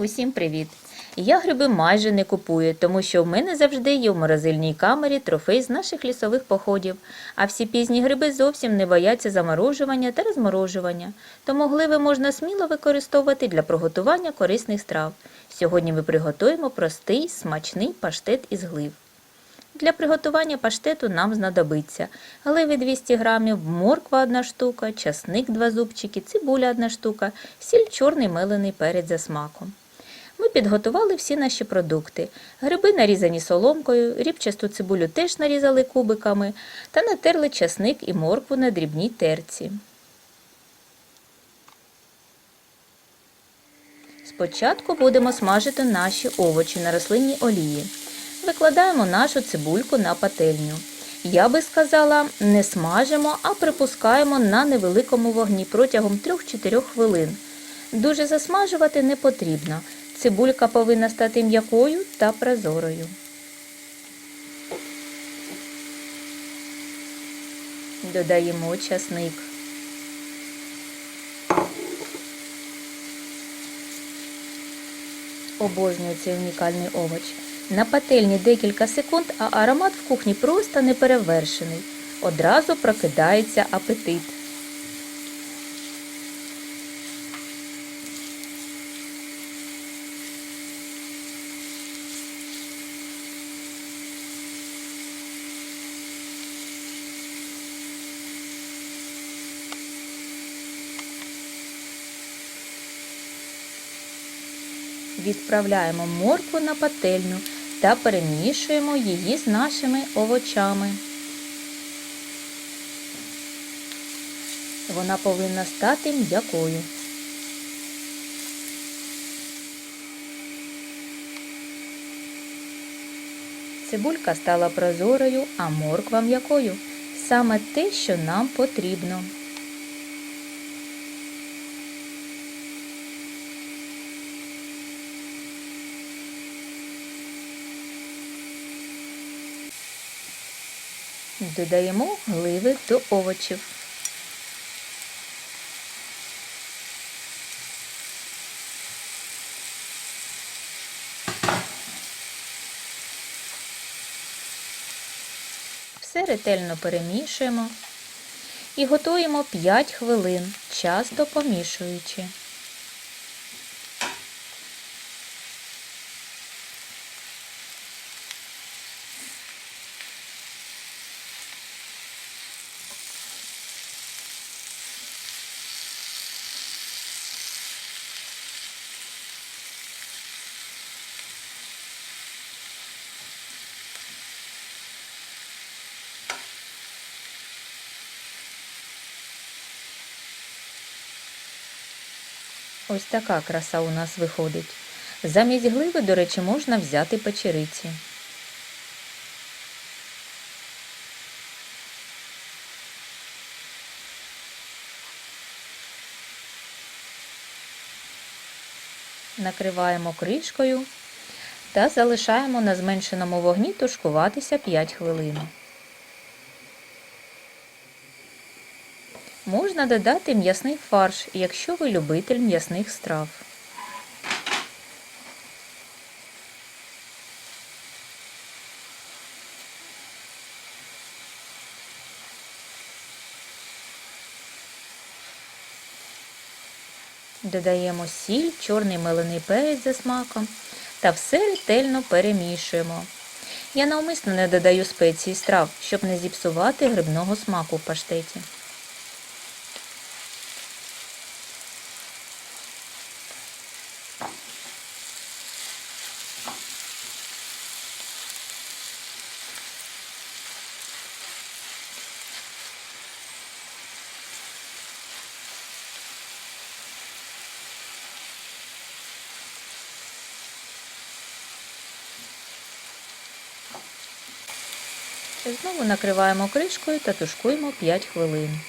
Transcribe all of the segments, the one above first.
Усім привіт! Я гриби майже не купую, тому що в мене завжди є в морозильній камері трофей з наших лісових походів, а всі пізні гриби зовсім не бояться заморожування та розморожування, тому гливи можна сміло використовувати для приготування корисних страв. Сьогодні ми приготуємо простий смачний паштет із глив. Для приготування паштету нам знадобиться гливи 200 г, морква 1 штука, часник 2 зубчики, цибуля 1 штука, сіль чорний мелений перець за смаком. Підготували всі наші продукти. Гриби нарізані соломкою, рібчасту цибулю теж нарізали кубиками та натерли часник і моркву на дрібній терці. Спочатку будемо смажити наші овочі на рослинній олії. Викладаємо нашу цибульку на пательню. Я би сказала, не смажимо, а припускаємо на невеликому вогні протягом 3-4 хвилин. Дуже засмажувати не потрібно. Цибулька повинна стати м'якою та прозорою. Додаємо часник. Обожнюю цей унікальний овоч. На пательні декілька секунд, а аромат в кухні просто неперевершений. Одразу прокидається апетит. Відправляємо моркву на пательню та перемішуємо її з нашими овочами. Вона повинна стати м'якою. Цибулька стала прозорою, а морква м'якою. Саме те, що нам потрібно. Додаємо гливи до овочів. Все ретельно перемішуємо і готуємо 5 хвилин, часто помішуючи. Ось така краса у нас виходить. Замість гливи, до речі, можна взяти печериці. Накриваємо кришкою та залишаємо на зменшеному вогні тушкуватися 5 хвилин. Можна додати м'ясний фарш, якщо ви любитель м'ясних страв. Додаємо сіль, чорний мелений перець за смаком та все ретельно перемішуємо. Я навмисно не додаю спеції страв, щоб не зіпсувати грибного смаку в паштеті. Знову накриваємо кришкою та тушкуємо 5 хвилин.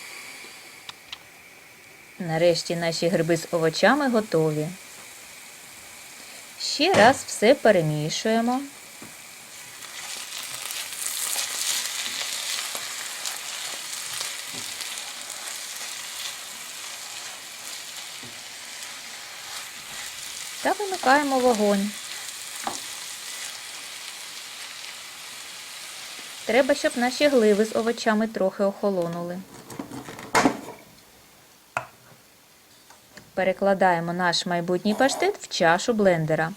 Нарешті наші гриби з овочами готові. Ще раз все перемішуємо. та вимикаємо вогонь. Треба, щоб наші гливи з овочами трохи охолонули. Перекладаємо наш майбутній паштет в чашу блендера.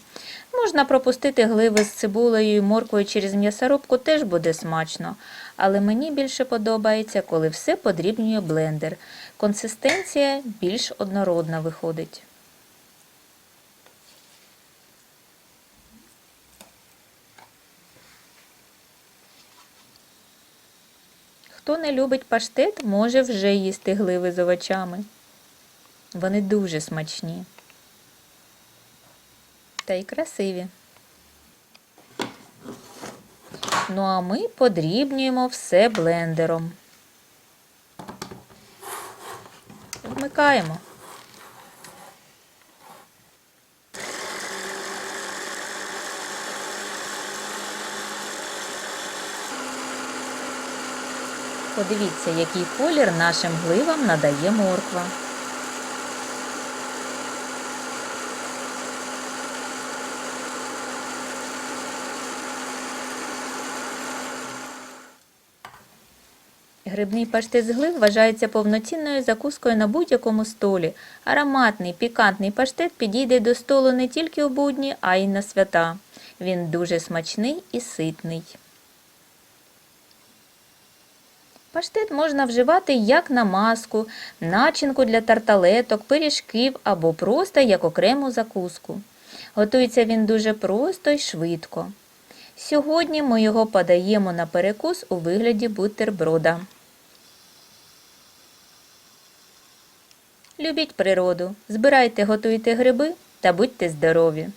Можна пропустити гливи з цибулею і морквою через м'ясорубку, теж буде смачно. Але мені більше подобається, коли все подрібнює блендер. Консистенція більш однородна виходить. Хто не любить паштет, може вже їсти гливи з овочами. Вони дуже смачні та й красиві. Ну а ми подрібнюємо все блендером. Вмикаємо. Подивіться, який колір нашим гливам надає морква. Грибний паштет з глив вважається повноцінною закускою на будь-якому столі. Ароматний, пікантний паштет підійде до столу не тільки у будні, а й на свята. Він дуже смачний і ситний. Паштет можна вживати як намазку, начинку для тарталеток, пиріжків або просто як окрему закуску. Готується він дуже просто і швидко. Сьогодні ми його подаємо на перекус у вигляді бутерброда. Любіть природу, збирайте, готуйте гриби та будьте здорові!